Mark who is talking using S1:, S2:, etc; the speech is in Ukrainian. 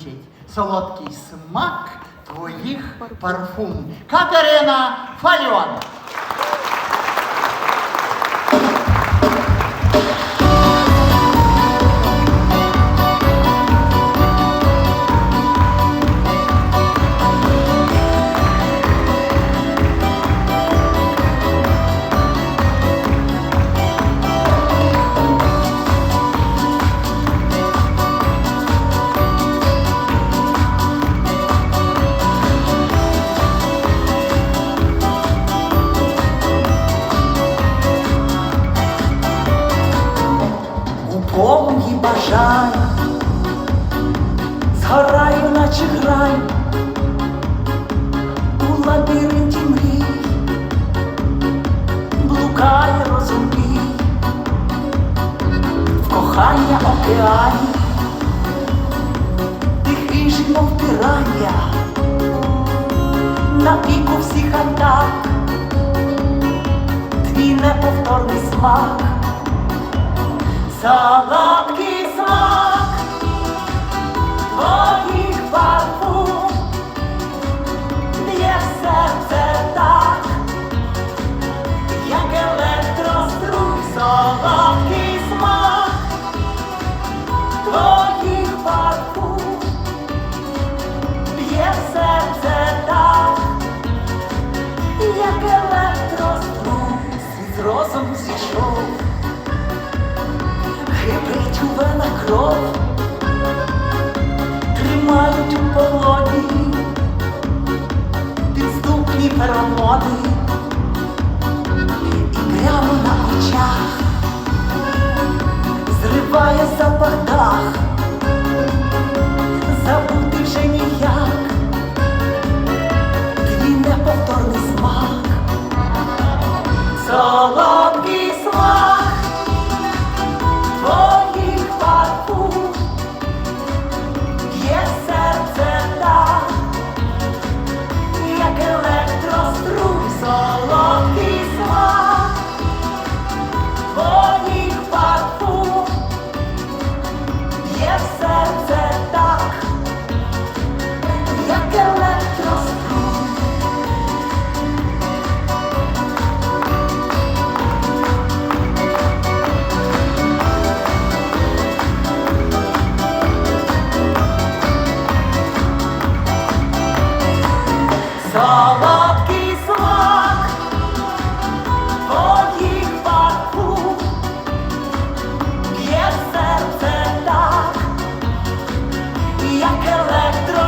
S1: мучить солодкий смак твоїх парфум. Катерина Фальон.
S2: Полум'ї бажань. Згораю, наче грань у лабіринті мрій, блукає розум мій в кохання океані, тихий мов пірання, на піку всіх атак, твій неповторний смак. Солодкий смак кров, тримають у полоні підступні перемони, і прямо на очах зриває запах дах, Солодкий смак. Твоїх парфум. Є серце так, як електро